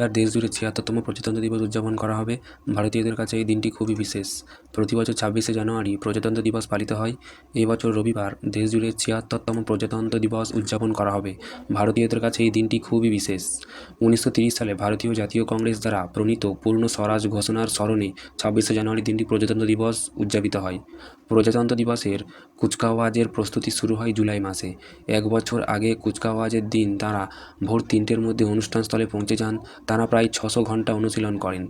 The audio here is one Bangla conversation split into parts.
এবার দেশজুড়ে ছিয়াত্তরতম প্রজাতন্ত্র দিবস উদযাপন করা হবে। ভারতীয়দের কাছে এই দিনটি খুবই বিশেষ। প্রতি বছর ছাব্বিশে জানুয়ারি প্রজাতন্ত্র দিবস পালিত হয়। এই বছর রবিবার দেশজুড়ে ছিয়াত্তরতম প্রজাতন্ত্র দিবস উদযাপন করা হবে। ভারতীয়দের কাছে এই দিনটি খুবই বিশেষ। উনিশশো সালে ভারতীয় জাতীয় কংগ্রেস দ্বারা প্রণীত পূর্ণ স্বরাজ ঘোষণার স্মরণে ছাব্বিশে জানুয়ারি দিনটি প্রজাতন্ত্র দিবস উদযাপিত হয়। প্রজাতন্ত্র দিবসের কুচকাওয়াজের প্রস্তুতি শুরু হয় জুলাই মাসে। এক বছর আগে কুচকাওয়াজের দিন তারা ভোর তিনটের মধ্যে অনুষ্ঠানস্থলে পৌঁছে যান। তাঁরা প্রায় ছশো ঘণ্টা অনুশীলন করেন।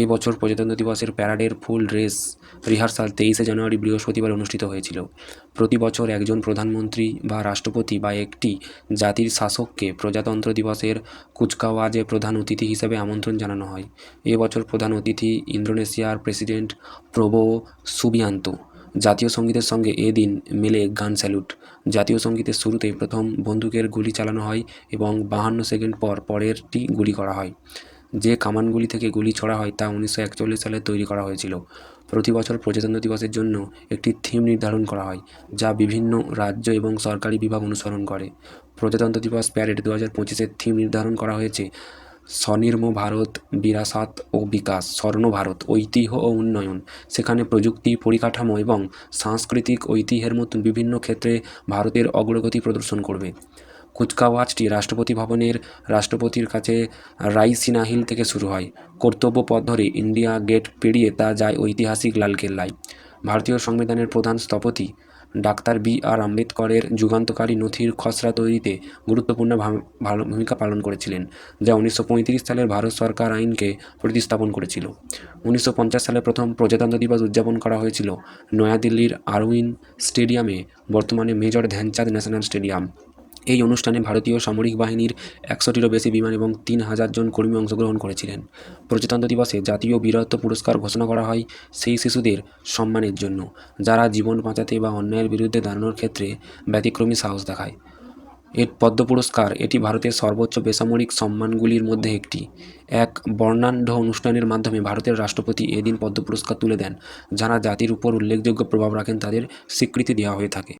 এই বছর প্রজাতন্ত্র দিবসের প্যারাডের ফুল ড্রেস রিহার্সাল তেইশে জানুয়ারি বৃহস্পতিবার অনুষ্ঠিত হয়েছিল। প্রতি বছর একজন প্রধানমন্ত্রী বা রাষ্ট্রপতি বা একটি জাতির শাসককে প্রজাতন্ত্র দিবসের কুচকাওয়াজে প্রধান অতিথি হিসেবে আমন্ত্রণ জানানো হয়। এ বছর প্রধান অতিথি ইন্দোনেশিয়ার প্রেসিডেন্ট প্রবো সুবিয়ান্তো। জাতীয় সঙ্গীতের সঙ্গে এ দিন মেলে গান স্যালুট। জাতীয় সঙ্গীতের শুরুতে প্রথম বন্দুকের গুলি চালানো হয় এবং বাহান্ন সেকেন্ড পর পরেরটি গুলি করা হয়। যে কামানগুলি থেকে গুলি ছড়া হয় তা উনিশশো একচল্লিশ সালে তৈরি করা হয়েছিল। প্রতি বছর প্রজাতন্ত্র দিবসের জন্য একটি থিম নির্ধারণ করা হয়, যা বিভিন্ন রাজ্য এবং সরকারি বিভাগ অনুসরণ করে। প্রজাতন্ত্র দিবস প্যারেড দু হাজার পঁচিশের থিম নির্ধারণ করা হয়েছে স্বনির্ম ভারত, বিরাসাত ও বিকাশ, স্বর্ণ ভারত, ঐতিহ্য ও উন্নয়ন। সেখানে প্রযুক্তি, পরিকাঠামো এবং সাংস্কৃতিক ঐতিহ্যের মতো বিভিন্ন ক্ষেত্রে ভারতের অগ্রগতি প্রদর্শন করবে। কুচকাওয়াজটি রাষ্ট্রপতি ভবনের রাষ্ট্রপতির কাছে রাইসিনা হিল থেকে শুরু হয়। কর্তব্য পথ ধরে ইন্ডিয়া গেট পেরিয়ে তা যায় ঐতিহাসিক লালকেল্লায়। ভারতীয় সংবিধানের প্রধান স্থপতি ডাক্তার বি আর আম্বেদকরের যুগান্তকারী নথির খসড়া তৈরিতে গুরুত্বপূর্ণ ভূমিকা পালন করেছিলেন, যা উনিশশো পঁয়ত্রিশ সালের ভারত সরকার আইনকে প্রতিস্থাপন করেছিল। উনিশশো পঞ্চাশ সালে প্রথম প্রজাতন্ত্র দিবস উদযাপন করা হয়েছিল নয়াদিল্লির আরউইন স্টেডিয়ামে, বর্তমানে মেজর ধ্যানচাঁদ ন্যাশনাল স্টেডিয়াম। এই অনুষ্ঠানে ভারতীয় সামরিক বাহিনীর একশোটিরও বেশি বিমান এবং তিন হাজার জন কর্মী অংশগ্রহণ করেছিলেন। প্রজাতন্ত্র দিবসে জাতীয় বীরত্ব পুরস্কার ঘোষণা করা হয় সেই শিশুদের সম্মানের জন্য, যারা জীবন বাঁচাতে বা অন্যায়ের বিরুদ্ধে দাঁড়ানোর ক্ষেত্রে ব্যতিক্রমী সাহস দেখায়। এর পদ্ম পুরস্কার, এটি ভারতের সর্বোচ্চ বেসামরিক সম্মানগুলির মধ্যে একটি। এক বর্ণাঢ্য অনুষ্ঠানের মাধ্যমে ভারতের রাষ্ট্রপতি এদিন পদ্ম পুরস্কার তুলে দেন, যারা জাতির উপর উল্লেখযোগ্য প্রভাব রাখেন তাদের স্বীকৃতি দেওয়া হয়ে থাকে।